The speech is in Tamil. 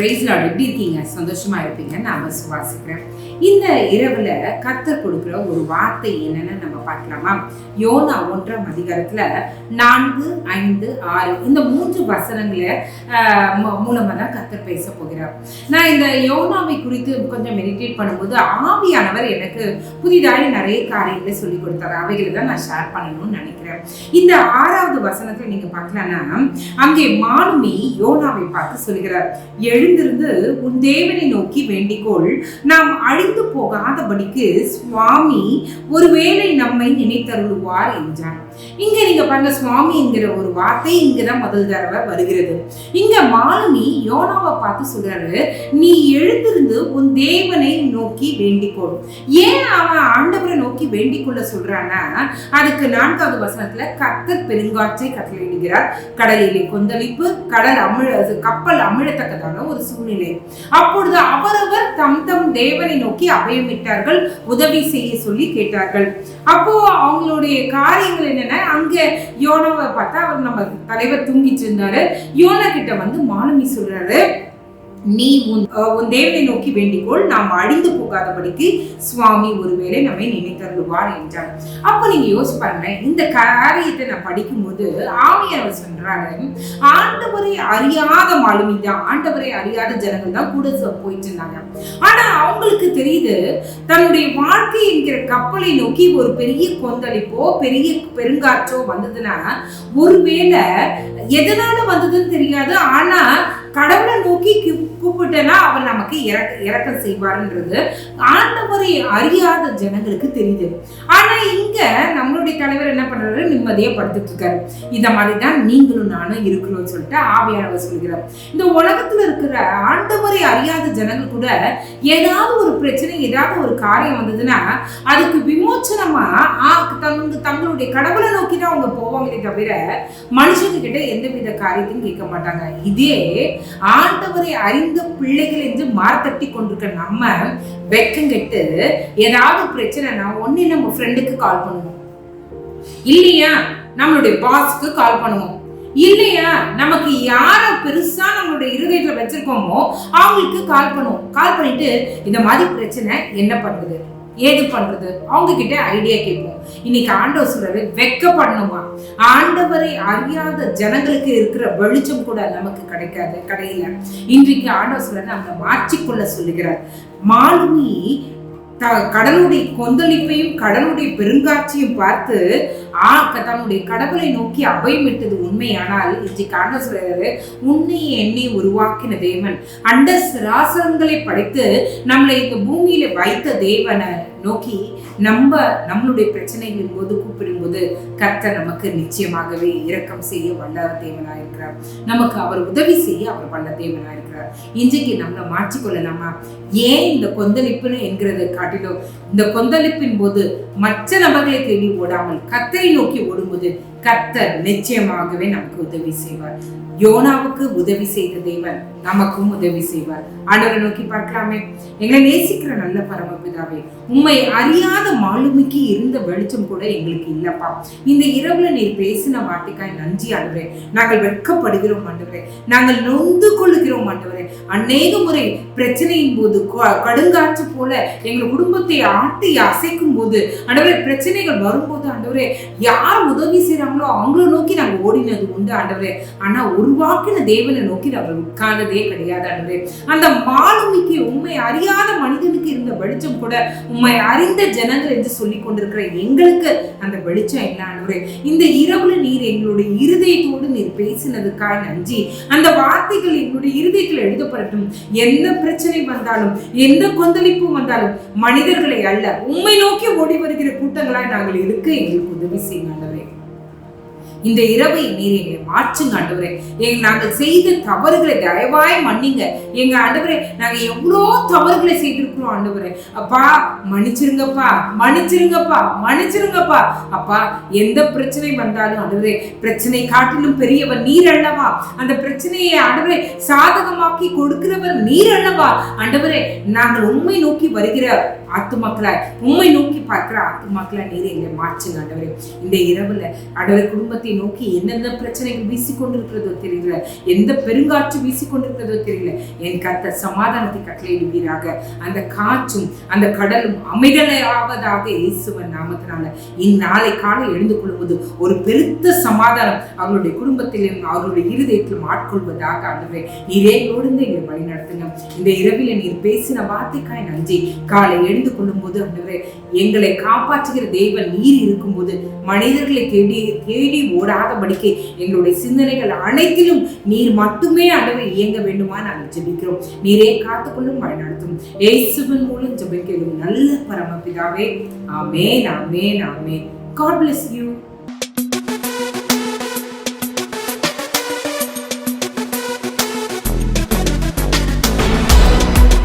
பிரைஸ் லார்ட் எப்படி இருக்கீங்க? சந்தோஷமா இருப்பீங்கன்னு நான் சுவாசிக்கிறேன். இந்த இரவுல கத்தர் கொடுக்குற ஒரு வார்த்தை என்னன்னு நம்ம பார்க்கலாமா? யோனா ஒன்றாம் அதிகாரத்துல நான்கு ஐந்து ஆறு. இந்த மூன்று வசனங்களை ஆஹ், மூ- தான் கத்தர் பேச போகிறார். நான் இந்த யோனாவை குறித்து கொஞ்சம் மெடிடேட் பண்ணும்போது ஆவியானவர் எனக்கு புதிதாக நிறைய காரியங்களை சொல்லி கொடுத்தாரு. அவைகளை தான் நான் ஷேர் பண்ணணும்னு நினைக்கிறேன். இந்த ஆறாவது வசனத்தை நீங்க பார்க்கலன்னா அங்கே மாலுமி யோனாவை பார்த்து சொல்கிறார் எழுந்திருந்து உன் தேவனை நோக்கி வேண்டிக்கொள். நாம் அழிந்து போகாதபடிக்கு சுவாமி ஒருவேளை நம்மை நினைத்தருவார் என்றான் இங்க நீங்க பாருங்க சுவாமி என்கிற ஒரு வார்த்தை இங்கதான் முதல் தடவை வருகிறது. இங்க மாலுமி யோனாவை பார்த்து சொல்றாரு நீ எழுந்திருந்து உன் தேவனை நோக்கி வேண்டிக்கொள். ஏன் அவன் ஆண்டவரை நோக்கி வேண்டிக் கொள்ள சொல்றான்னா அதுக்கு நான்காவது வசனத்துல கத்தர் பெருங்காற்றை கட்டளையிடுகிறார். கடலிலே கொந்தளிப்பு கடல் அமிழ கப்பல் அமிழத்தக்கதான ஒரு சூழ்நிலை. அப்பொழுது அவரவர் தம் தம் தேவனை நோக்கி அபயமிட்டார்கள் உதவி செய்ய சொல்லி கேட்டார்கள். அப்போ அவங்களுடைய காரியங்கள் என்னன்னா அங்க யோனாவை பார்த்தா அவர் நம்ம தலைவர் தூங்கிட்டு இருந்தாரு. யோனா கிட்ட வந்து மாலுமி சொல்றாரு நீ உன் உன் தேவனை நோக்கி வேண்டிக்கொள். நாம் அழிந்து போகாதபடிக்கு சுவாமி ஒருவேளை நம்மை நினைத்தருள்வார் என்றார். அப்ப நீங்க யோசிச்சு பாருங்க இந்த காரியத்தை நான் படிக்கும்போது ஆவியானவர் சொல்றாரு ஆண்டவரை அறியாத மாலுமி தான் ஆண்டவரை அறியாத ஜனங்கள் தான் கூட போயிட்டு இருந்தாங்க. ஆனா அவங்களுக்கு தெரியுது தன்னுடைய வாழ்க்கை என்கிற கப்பலை நோக்கி ஒரு பெரிய கொந்தளிப்போ பெரிய பெருங்காற்றோ வந்ததுன்னா ஒருவேளை எதனால வந்ததுன்னு தெரியாது. ஆனா கடவுளை நோக்கி கூப்பிட்டனா அவர் நமக்கு இறக்க இறக்கம் செய்வாருன்றது ஆண்டவரை அறியாத ஜனங்களுக்கு தெரியுது. ஆனா இங்க நம்மளுடைய தலைவர் என்ன பண்றாரு? நிம்மதியா படுத்துட்டு இருக்காரு இந்த மாதிரி தான் நீங்களும் நானும் இருக்கணும்னு சொல்லிட்டு ஆவியானவர் சொல்கிறார். இந்த உலகத்துல இருக்கிற ஆண்டவரை அறியாத ஜனங்கள் கூட ஏதாவது ஒரு பிரச்சனை ஏதாவது ஒரு காரியம் வந்ததுன்னா அதுக்கு விமோச்சனமா தங்க தங்களுடைய கடவுளை நோக்கி தான் அவங்க போவாங்களே தவிர மனுஷங்க கிட்ட எந்தவித காரியத்தையும் கேட்க மாட்டாங்க. இதே ஆண்டவரை அறிந்த பிள்ளைகள் என்று மார்த்தட்டி கொண்டிருக்க நம்ம வெக்கங்கெட்டு ஏதாவது பிரச்சனைனா ஒன்னு நம்ம ஃப்ரெண்டுக்கு கால் பண்ணுவோம். இல்லையா? நம்மளுடைய பாஸ்க்கு கால் பண்ணுவோம். இல்லையா? நமக்கு யார பெருசா நம்மளுடைய இருதயத்துல வச்சிருக்கோமோ அவங்களுக்கு கால் பண்ணுவோம். கால் பண்ணிட்டு இந்த மாதிரி பிரச்சனை என்ன பண்றது ஏது பண்றது? அவங்க கிட்ட ஐடியா கேட்போம். இன்னைக்கு ஆண்டவர் சொல்றாரு வெக்கப்படணுமா ஆண்டவரை அறியாத ஜனங்களுக்கு இருக்கிற வெளிச்சம் கூட நமக்கு கிடைக்காது கிடையில. இன்றைக்கு ஆண்டவர் சொல்றாரு நம்மளை மாற்றிக்கொள்ள சொல்லுகிறார். மாலுமி த கடலுடைய கொந்தளிப்பையும் கடலுடைய பெருங்காட்சியும் பார்த்து ஆ தன்னுடைய கடவுளை நோக்கி அபயமிட்டது உண்மையானால் இன்றைக்கு ஆண்டவர் சொல்கிறாரு உன்னை என்னை உருவாக்கின தேவன். அண்ட சிராசனங்களை படைத்து நம்மளை இந்த பூமியில வைத்த தேவனை நோக்கி நம்ம நம்மளுடைய பிரச்சனைகளின் போது கூப்பிடும்போது கர்த்தர் நமக்கு நிச்சயமாகவே இரக்கம் செய்ய வல்ல தேவனாயிருக்கிறார். நமக்கு அவர் உதவி செய்ய அவர் வல்ல தேவனாயிருக்கிறார். இன்றைக்கு நம்மளை மாற்றிக்கொள்ளலாமா ஏன் இந்த கொந்தளிப்புன்னு என்கிறதை காட்டிலும் இந்த கொந்தளிப்பின் போது மற்ற நபர்களை தேடி ஓடாமல் கத்தரை நோக்கி ஓடும்போது கர்த்தர் நிச்சயமாகவே நமக்கு உதவி செய்வார். யோனாவுக்கு உதவி செய்த தேவன் நமக்கும் உதவி செய்வார். ஆண்டவரை நோக்கி பார்க்கலாமே. எங்களை நேசிக்கிற நல்ல பரமபிதாவே உண்மை அறியாத மாலுமிக்கு இருந்த வெளிச்சம் கூட எங்களுக்கு இல்லப்பா. இந்த இரவுல நீர் பேசின வார்த்தைக்காய் நன்றி ஆண்டவரே. நாங்கள் வெட்கப்படுகிறோம் ஆண்டவரே. நாங்கள் நொந்து கொள்ளுகிறோம் ஆண்டவரே. அநேக முறை பிரச்சனையின் போது கடுங்காற்று போல எங்கள் குடும்பத்தை ஆட்டி அசைக்கும் போது ஆண்டவரே பிரச்சனைகள் வரும்போது ஆண்டவரே யார் உதவி செய்றாங்களோ அவங்கள நோக்கி நாங்கள் ஓடினது உண்டு ஆண்டவரே. ஆனா உருவாக்கின தேவனை நோக்கி நாங்கள் உட்கார்ந்ததே கிடையாது ஆண்டவரே. அந்த மாலுமிக்கு உண்மை அறியாத மனிதனுக்கு இருந்த வெளிச்சம் கூட உண்மை அறிந்த ஜனங்கள் என்று சொல்லி கொண்டிருக்கிற எங்களுக்கு அந்த வெளிச்சம் இல்லை ஆண்டவரே? இந்த இரவுல நீர் எங்களுடைய இருதயத்தோடு நீர் பேசினதுக்காக நன்றி. அந்த வார்த்தைகள் எங்களுடைய இருதயத்தில் எழுதப்படட்டும். எந்த பிரச்சனை வந்தாலும் எந்த கொந்தளிப்பு வந்தாலும் மனிதர்களை அல்ல உண்மை நோக்கி ஓடி வருகிற கூட்டங்களாய் நாங்கள் இருக்க எங்களுக்கு உதவி செய்யுங்க ஆண்டவரே. இந்த இரவை நீர் எங்களை மாற்றுங்க ஆண்டவரே. எங்க நாங்கள் செய்த தவறுகளை தயவாய் மன்னிங்க. எங்க ஆண்டவரே நாங்க எவ்வளோ தவறுகளை செய்திருக்கிறோம் ஆண்டவரே. அப்பா மன்னிச்சிருங்கப்பா மன்னிச்சிருங்கப்பா மன்னிச்சிருங்கப்பா. அப்பா எந்த பிரச்சனை வந்தாலும் ஆண்டவரே பிரச்சனை காட்டிலும் பெரியவர் நீர் அல்லவா அந்த பிரச்சனையை ஆண்டவரே சாதகமாக்கி கொடுக்கிறவர் நீர் அல்லவா ஆண்டவரே நாங்கள் உண்மை நோக்கி வருகிற ஆத்துமாக்களாய். உண்மை நோக்கி பார்க்கிற ஆத்துமாக்களா நீர் எங்களை மாற்றுங்க ஆண்டவரே. இந்த இரவுல ஆண்டவரை குடும்பத்தை நோக்கி என்னென்ன பிரச்சனைகள் வீசிக்கொண்டிருக்கிறதோ தெரியல. எந்த பெருங்காற்று வீசிக்கொண்டிருக்கிறதோ தெரியல. என் கத்த சமாதானத்தை கட்டளையிடுவீராக. அந்த காற்றும் அந்த கடலும் அமைதலையாவதாக இயேசுவன் நாமத்தினால. இந்நாளை காலை எழுந்து கொள்வது ஒரு பெருத்த சமாதானம் அவர்களுடைய குடும்பத்திலும் அவர்களுடைய இருதயத்திலும் ஆட்கொள்வதாக ஆண்டவரே. நீரே நோடுந்து எங்களை வழி நடத்துங்க இந்த இரவில் நீர் பேசின வார்த்தைக்காய் நன்றி. காலை எழுந்து தெரிந்து கொள்ளும்போது ஆண்டவரே எங்களை காப்பாற்றுகிற தேவன் நீர் இருக்கும்போது மனிதர்களை தேடி தேடி ஓடாதபடிக்கு எங்களுடைய சிந்தனைகள் அனைத்திலும் நீர் மட்டுமே ஆண்டவரை இயங்க வேண்டுமா நாங்கள் ஜெபிக்கிறோம். நீரே காத்துக்கொள்ளும் வழிநடத்தும் ஏசுவின் மூலம் ஜெபிக்கிறோம். நல்ல பரமபிதாவே. ஆமென் ஆமென் ஆமென். God bless you.